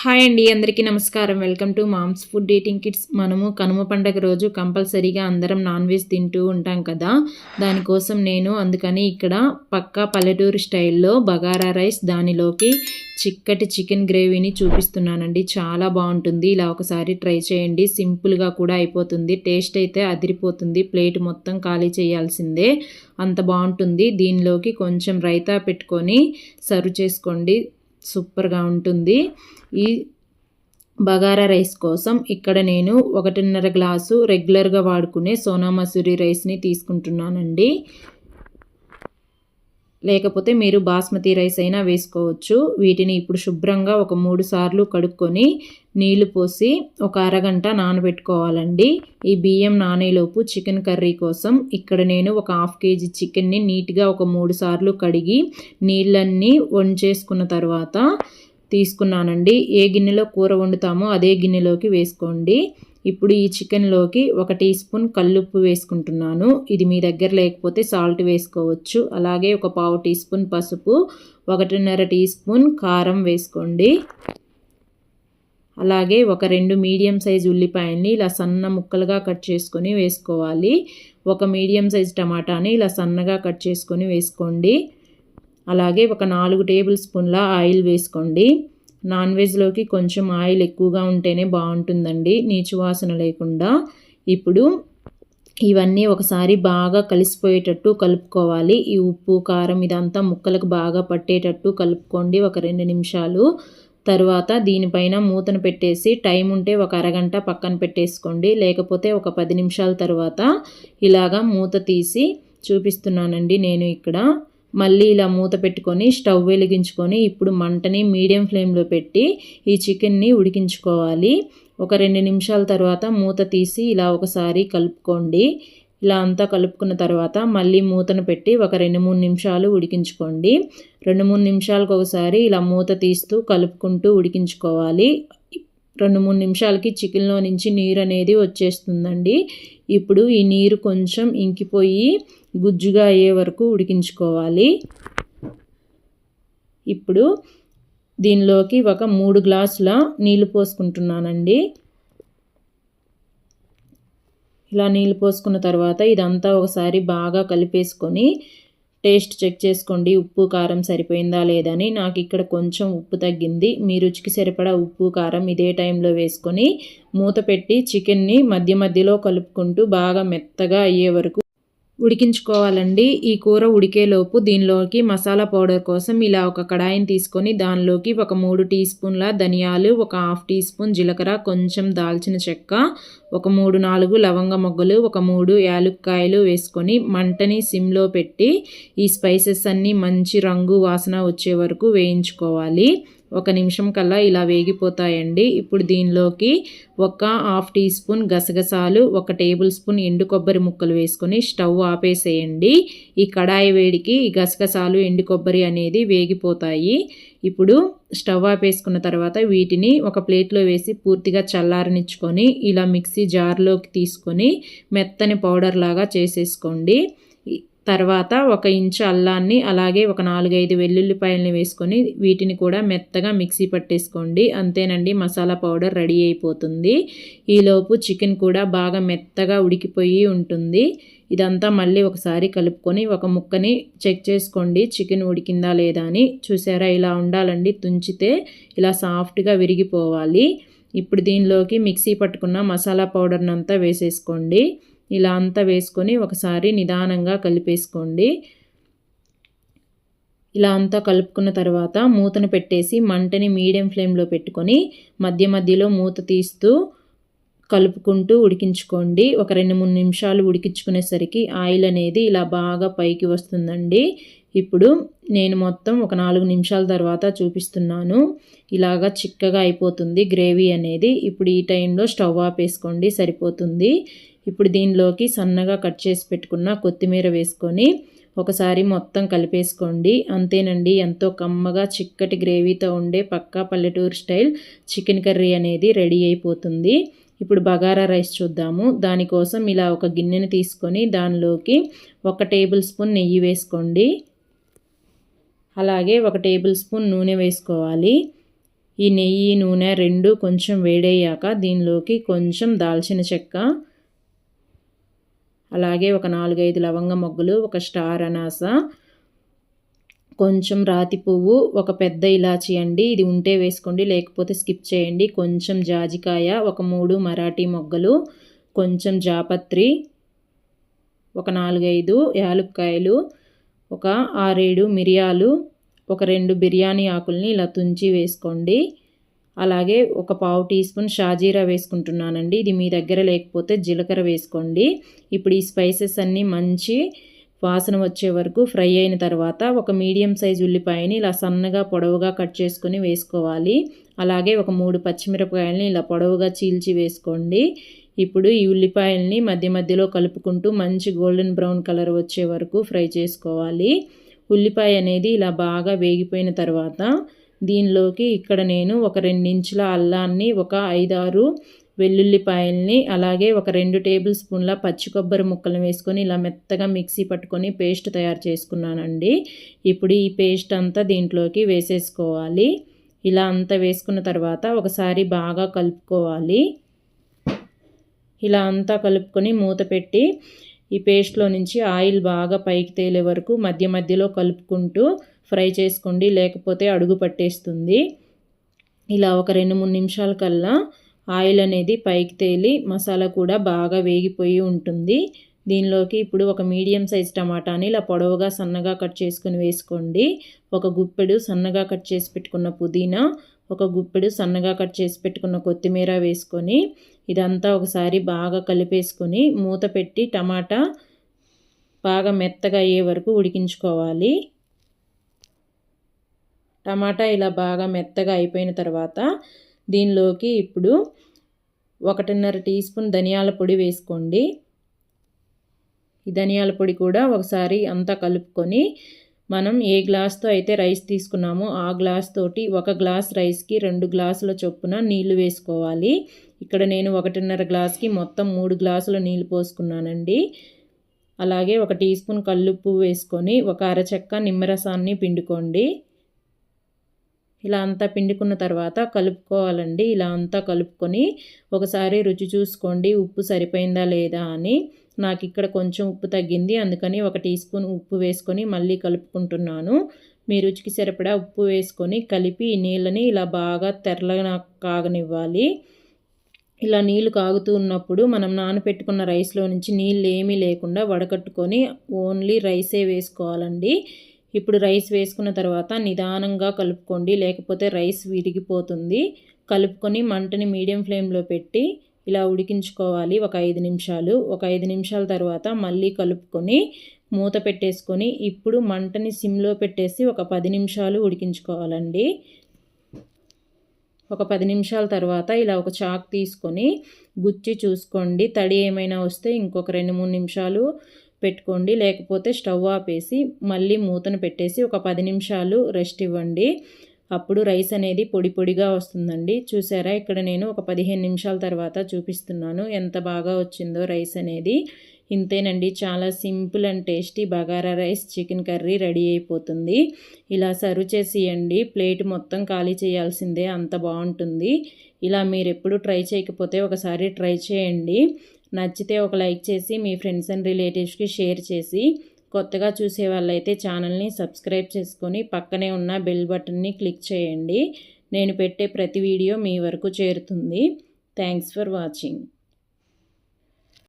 Hi అండి అందరికీ నమస్కారం. Welcome to mom's food dating kits. మనము కనుమ పండగ రోజు కంపల్సరీగా అందరం నాన్ వెజ్ తింటూ ఉంటాం కదా. దానికోసం నేను అందుకని ఇక్కడ పక్కా పల్లెటూరు స్టైల్లో బగారా రైస్ దానిలోకి చిక్కటి చికెన్ గ్రేవీని చూపిస్తున్నానండి. చాలా బాగుంటుంది. ఇలా ఒకసారి ట్రై చేయండి. సింపుల్గా కూడా అయిపోతుంది. టేస్ట్ అయితే అదిరిపోతుంది. ప్లేట్ మొత్తం ఖాళీ చేయాల్సిందే. అంత బాగుంటుంది. దీనిలోకి కొంచెం రైతా పెట్టుకొని సర్వ్ చేసుకోండి. సూపర్గా ఉంటుంది. ఈ బగారా రైస్ కోసం ఇక్కడ నేను ఒకటిన్నర గ్లాసు రెగ్యులర్గా వాడుకునే సోనా మసూరి రైస్ని తీసుకుంటున్నానండి. లేకపోతే మీరు బాస్మతి రైస్ అయినా వేసుకోవచ్చు. వీటిని ఇప్పుడు శుభ్రంగా ఒక మూడు సార్లు కడుక్కొని నీళ్ళు పోసి ఒక అరగంట నానబెట్టుకోవాలండి. ఈ బియ్యం నానేలోపు చికెన్ కర్రీ కోసం ఇక్కడ నేను ఒక హాఫ్ కేజీ చికెన్ని నీట్గా ఒక మూడు సార్లు కడిగి నీళ్ళన్నీ వంచేసుకున్న తర్వాత తీసుకున్నానండి. ఏ గిన్నెలో కూర వండుతామో అదే గిన్నెలోకి వేసుకోండి. ఇప్పుడు ఈ చికెన్లోకి ఒక టీ స్పూన్ కల్లుప్పు వేసుకుంటున్నాను. ఇది మీ దగ్గర లేకపోతే సాల్ట్ వేసుకోవచ్చు. అలాగే ఒక పావు టీ స్పూన్ పసుపు ఒకటిన్నర టీ స్పూన్ కారం వేసుకోండి. అలాగే ఒక రెండు మీడియం సైజ్ ఉల్లిపాయల్ని ఇలా సన్న ముక్కలుగా కట్ చేసుకొని వేసుకోవాలి. ఒక మీడియం సైజ్ టమాటాని ఇలా సన్నగా కట్ చేసుకొని వేసుకోండి. అలాగే ఒక నాలుగు టేబుల్ స్పూన్ల ఆయిల్ వేసుకోండి. నాన్ వెజ్లోకి కొంచెం ఆయిల్ ఎక్కువగా ఉంటేనే బాగుంటుందండి నీచు వాసన లేకుండా. ఇప్పుడు ఇవన్నీ ఒకసారి బాగా కలిసిపోయేటట్టు కలుపుకోవాలి. ఈ ఉప్పు కారం ఇదంతా ముక్కలకు బాగా పట్టేటట్టు కలుపుకోండి ఒక రెండు నిమిషాలు. తర్వాత దీనిపైన మూతను పెట్టేసి టైం ఉంటే ఒక అరగంట పక్కన పెట్టేసుకోండి. లేకపోతే ఒక పది నిమిషాల తర్వాత ఇలాగా మూత తీసి చూపిస్తున్నానండి నేను ఇక్కడ. మళ్ళీ ఇలా మూత పెట్టుకొని స్టవ్ వెలిగించుకొని ఇప్పుడు మంటని మీడియం ఫ్లేమ్లో పెట్టి ఈ చికెన్ని ఉడికించుకోవాలి. ఒక రెండు నిమిషాల తర్వాత మూత తీసి ఇలా ఒకసారి కలుపుకోండి. ఇలా అంతా కలుపుకున్న తర్వాత మళ్ళీ మూతను పెట్టి ఒక రెండు మూడు నిమిషాలు ఉడికించుకోండి. రెండు మూడు నిమిషాలకు ఒకసారి ఇలా మూత తీస్తూ కలుపుకుంటూ ఉడికించుకోవాలి. రెండు మూడు నిమిషాలకి చికెన్లో నుంచి నీరు అనేది వచ్చేస్తుందండి. ఇప్పుడు ఈ నీరు కొంచెం ఇంకిపోయి గుజ్జుగా అయ్యే వరకు ఉడికించుకోవాలి. ఇప్పుడు దీనిలోకి ఒక మూడు గ్లాసుల నీళ్ళు పోసుకుంటున్నానండి. ఇలా నీళ్ళు పోసుకున్న తర్వాత ఇదంతా ఒకసారి బాగా కలిపేసుకొని టేస్ట్ చెక్ చేసుకోండి. ఉప్పు కారం సరిపోయిందా లేదని నాకు ఇక్కడ కొంచెం ఉప్పు తగ్గింది. మీ రుచికి సరిపడా ఉప్పు కారం ఇదే టైంలో వేసుకొని మూత పెట్టి చికెన్ని మధ్య మధ్యలో కలుపుకుంటూ బాగా మెత్తగా అయ్యే వరకు ఉడికించుకోవాలండి. ఈ కూర ఉడికేలోపు దీనిలోకి మసాలా పౌడర్ కోసం ఇలా ఒక కడాయిని తీసుకొని దానిలోకి ఒక మూడు టీ స్పూన్ల ధనియాలు ఒక హాఫ్ టీ స్పూన్ జీలకర్ర కొంచెం దాల్చిన చెక్క ఒక మూడు నాలుగు లవంగ మొగ్గలు ఒక మూడు యాలుక్కాయలు వేసుకొని మంటని సిమ్లో పెట్టి ఈ స్పైసెస్ అన్నీ మంచి రంగు వాసన వచ్చే వరకు వేయించుకోవాలి. ఒక నిమిషం కల్లా ఇలా వేగిపోతాయండి. ఇప్పుడు దీనిలోకి ఒక హాఫ్ టీ స్పూన్ గసగసాలు ఒక టేబుల్ స్పూన్ ఎండు కొబ్బరి ముక్కలు వేసుకొని స్టవ్ ఆపేసేయండి. ఈ కడాయి వేడికి ఈ గసగసాలు ఎండు కొబ్బరి అనేది వేగిపోతాయి. ఇప్పుడు స్టవ్ ఆపేసుకున్న తర్వాత వీటిని ఒక ప్లేట్లో వేసి పూర్తిగా చల్లారనిచ్చుకొని ఇలా మిక్సీ జార్లోకి తీసుకొని మెత్తని పౌడర్ లాగా చేసేసుకోండి. తర్వాత ఒక ఇంచు అల్లాన్ని అలాగే ఒక నాలుగైదు వెల్లుల్లిపాయలని వేసుకొని వీటిని కూడా మెత్తగా మిక్సీ పట్టేసుకోండి. అంతేనండి మసాలా పౌడర్ రెడీ అయిపోతుంది. ఈలోపు చికెన్ కూడా బాగా మెత్తగా ఉడికిపోయి ఉంటుంది. ఇదంతా మళ్ళీ ఒకసారి కలుపుకొని ఒక ముక్కని చెక్ చేసుకోండి చికెన్ ఉడికిందా లేదా అని. చూసారా ఇలా ఉండాలండి. తుంచితే ఇలా సాఫ్ట్గా విరిగిపోవాలి. ఇప్పుడు దీనిలోకి మిక్సీ పట్టుకున్న మసాలా పౌడర్ని అంతా వేసేసుకోండి. ఇలా అంతా వేసుకొని ఒకసారి నిదానంగా కలిపేసుకోండి. ఇలా అంతా కలుపుకున్న తర్వాత మూతను పెట్టేసి మంటని మీడియం ఫ్లేమ్లో పెట్టుకొని మధ్య మధ్యలో మూత తీస్తూ కలుపుకుంటూ ఉడికించుకోండి. ఒక రెండు మూడు నిమిషాలు ఉడికించుకునేసరికి ఆయిల్ అనేది ఇలా బాగా పైకి వస్తుందండి. ఇప్పుడు నేను మొత్తం ఒక నాలుగు నిమిషాల తర్వాత చూపిస్తున్నాను. ఇలాగా చిక్కగా అయిపోతుంది గ్రేవీ అనేది. ఇప్పుడు ఈ టైంలో స్టవ్ ఆపేసుకోండి సరిపోతుంది. ఇప్పుడు దీనిలోకి సన్నగా కట్ చేసి పెట్టుకున్న కొత్తిమీర వేసుకొని ఒకసారి మొత్తం కలిపేసుకోండి. అంతేనండి ఎంతో కమ్మగా చిక్కటి గ్రేవీతో ఉండే పక్కా పల్లెటూరు స్టైల్ చికెన్ కర్రీ అనేది రెడీ అయిపోతుంది. ఇప్పుడు బగారా రైస్ చూద్దాము. దానికోసం ఇలా ఒక గిన్నెని తీసుకొని దానిలోకి ఒక టేబుల్ స్పూన్ నెయ్యి వేసుకోండి. అలాగే ఒక టేబుల్ స్పూన్ నూనె వేసుకోవాలి. ఈ నెయ్యి నూనె రెండు కొంచెం వేడయ్యాక దీనిలోకి కొంచెం దాల్చిన చెక్క అలాగే ఒక నాలుగైదు లవంగ మొగ్గలు ఒక స్టార్ అనాస కొంచెం రాతి పువ్వు ఒక పెద్ద ఇలాచి అండి. ఇది ఉంటే వేసుకోండి లేకపోతే స్కిప్ చేయండి. కొంచెం జాజికాయ ఒక మూడు మరాఠీ మొగ్గలు కొంచెం జాపత్రి ఒక నాలుగైదు యాలుక్కాయలు ఒక ఆరేడు మిరియాలు ఒక రెండు బిర్యానీ ఆకుల్ని ఇలా తుంచి వేసుకోండి. అలాగే ఒక పావు టీ స్పూన్ షాజీరా వేసుకుంటున్నానండి. ఇది మీ దగ్గర లేకపోతే జీలకర్ర వేసుకోండి. ఇప్పుడు ఈ స్పైసెస్ అన్నీ మంచి వాసన వచ్చే వరకు ఫ్రై అయిన తర్వాత ఒక మీడియం సైజ్ ఉల్లిపాయని ఇలా సన్నగా పొడవుగా కట్ చేసుకొని వేసుకోవాలి. అలాగే ఒక మూడు పచ్చిమిరపకాయలని ఇలా పొడవుగా చీల్చి వేసుకోండి. ఇప్పుడు ఈ ఉల్లిపాయల్ని మధ్య మధ్యలో కలుపుకుంటూ మంచి గోల్డెన్ బ్రౌన్ కలర్ వచ్చే వరకు ఫ్రై చేసుకోవాలి. ఉల్లిపాయ అనేది ఇలా బాగా వేగిపోయిన తర్వాత దీనిలోకి ఇక్కడ నేను ఒక రెండించుల అల్లాన్ని ఒక ఐదారు వెల్లుల్లిపాయల్ని అలాగే ఒక రెండు టేబుల్ స్పూన్ల పచ్చి కొబ్బరి ముక్కలు వేసుకొని ఇలా మెత్తగా మిక్సీ పట్టుకొని పేస్ట్ తయారు చేసుకున్నానండి. ఇప్పుడు ఈ పేస్ట్ అంతా దీంట్లోకి వేసేసుకోవాలి. ఇలా అంతా వేసుకున్న తర్వాత ఒకసారి బాగా కలుపుకోవాలి. ఇలా అంతా కలుపుకొని మూత పెట్టి ఈ పేస్ట్లో నుంచి ఆయిల్ బాగా పైకి తేలే వరకు మధ్య మధ్యలో కలుపుకుంటూ ఫ్రై చేసుకోండి లేకపోతే అడుగు పట్టేస్తుంది. ఇలా ఒక రెండు మూడు నిమిషాల కల్లా ఆయిల్ అనేది పైకి తేలి మసాలా కూడా బాగా వేగిపోయి ఉంటుంది. దీనిలోకి ఇప్పుడు ఒక మీడియం సైజ్ టమాటాని ఇలా పొడవుగా సన్నగా కట్ చేసుకుని వేసుకోండి. ఒక గుప్పెడు సన్నగా కట్ చేసి పెట్టుకున్న పుదీనా ఒక గుప్పెడు సన్నగా కట్ చేసి పెట్టుకున్న కొత్తిమీర వేసుకొని ఇదంతా ఒకసారి బాగా కలిపేసుకొని మూత పెట్టి టమాటా బాగా మెత్తగా అయ్యే వరకు ఉడికించుకోవాలి. టమాటా ఇలా బాగా మెత్తగా అయిపోయిన తర్వాత దీనిలోకి ఇప్పుడు ఒకటిన్నర టీ స్పూన్ ధనియాల పొడి వేసుకోండి. ఈ ధనియాల పొడి కూడా ఒకసారి అంతా కలుపుకొని మనం ఏ గ్లాస్తో అయితే రైస్ తీసుకున్నామో ఆ గ్లాస్ తోటి ఒక గ్లాస్ రైస్కి రెండు గ్లాసుల చొప్పున నీళ్ళు వేసుకోవాలి. ఇక్కడ నేను ఒకటిన్నర గ్లాస్కి మొత్తం మూడు గ్లాసుల నీళ్ళు పోసుకున్నానండి. అలాగే ఒక టీ స్పూన్ కల్లుప్పు వేసుకొని ఒక అరచెక్క నిమ్మరసాన్ని పిండుకోండి. ఇలా అంతా పిండుకున్న తర్వాత కలుపుకోవాలండి. ఇలా అంతా కలుపుకొని ఒకసారి రుచి చూసుకోండి. ఉప్పు సరిపోయిందా లేదా అని. నాకు ఇక్కడ కొంచెం ఉప్పు తగ్గింది. అందుకని ఒక టీ స్పూన్ ఉప్పు వేసుకొని మళ్ళీ కలుపుకుంటున్నాను. మీ రుచికి సరిపడా ఉప్పు వేసుకొని కలిపి ఈ నీళ్ళని ఇలా బాగా తెరలగా కాగనివ్వాలి. ఇలా నీళ్ళు కాగుతూ ఉన్నప్పుడు మనం నానపెట్టుకున్న రైస్లో నుంచి నీళ్ళు ఏమీ లేకుండా వడకట్టుకొని ఓన్లీ రైసే వేసుకోవాలండి. ఇప్పుడు రైస్ వేసుకున్న తర్వాత నిదానంగా కలుపుకోండి. లేకపోతే రైస్ విరిగిపోతుంది. కలుపుకొని మంటని మీడియం ఫ్లేమ్లో పెట్టి ఇలా ఉడికించుకోవాలి ఒక ఐదు నిమిషాలు. ఒక ఐదు నిమిషాల తర్వాత మళ్ళీ కలుపుకొని మూత పెట్టేసుకొని ఇప్పుడు మంటని సిమ్లో పెట్టేసి ఒక పది నిమిషాలు ఉడికించుకోవాలండి. ఒక పది నిమిషాల తర్వాత ఇలా ఒక చాక్ తీసుకొని గుచ్చి చూసుకోండి. తడి ఏమైనా వస్తే ఇంకొక రెండు మూడు నిమిషాలు పెట్టుకోండి. లేకపోతే స్టవ్ ఆపేసి మళ్ళీ మూతను పెట్టేసి ఒక పది నిమిషాలు రెస్ట్ ఇవ్వండి. అప్పుడు రైస్ అనేది పొడి పొడిగా వస్తుందండి. చూసారా? ఇక్కడ నేను ఒక పదిహేను నిమిషాల తర్వాత చూపిస్తున్నాను ఎంత బాగా వచ్చిందో రైస్ అనేది. ఇంతేనండి. చాలా simple and tasty bagara rice chicken curry ready అయిపోతుంది. ఇలా సర్వ్ చేసియండి. ప్లేట్ మొత్తం ఖాళీ చేయాల్సిందే. అంత బాగుంటుంది. ఇలా మీరు ఎప్పుడు ట్రై చేయకపోతే ఒకసారి ట్రై చేయండి. నచ్చితే ఒక లైక్ చేసి మీ ఫ్రెండ్స్ అండ్ రిలేటివ్స్కి షేర్ చేసి కొత్తగా చూసే వాళ్ళైతే ఛానల్ని సబ్స్క్రైబ్ చేసుకొని పక్కనే ఉన్న బెల్ బటన్ని క్లిక్ చేయండి. నేను పెట్టే ప్రతి వీడియో మీ వరకు చేరుతుంది. Thanks for watching.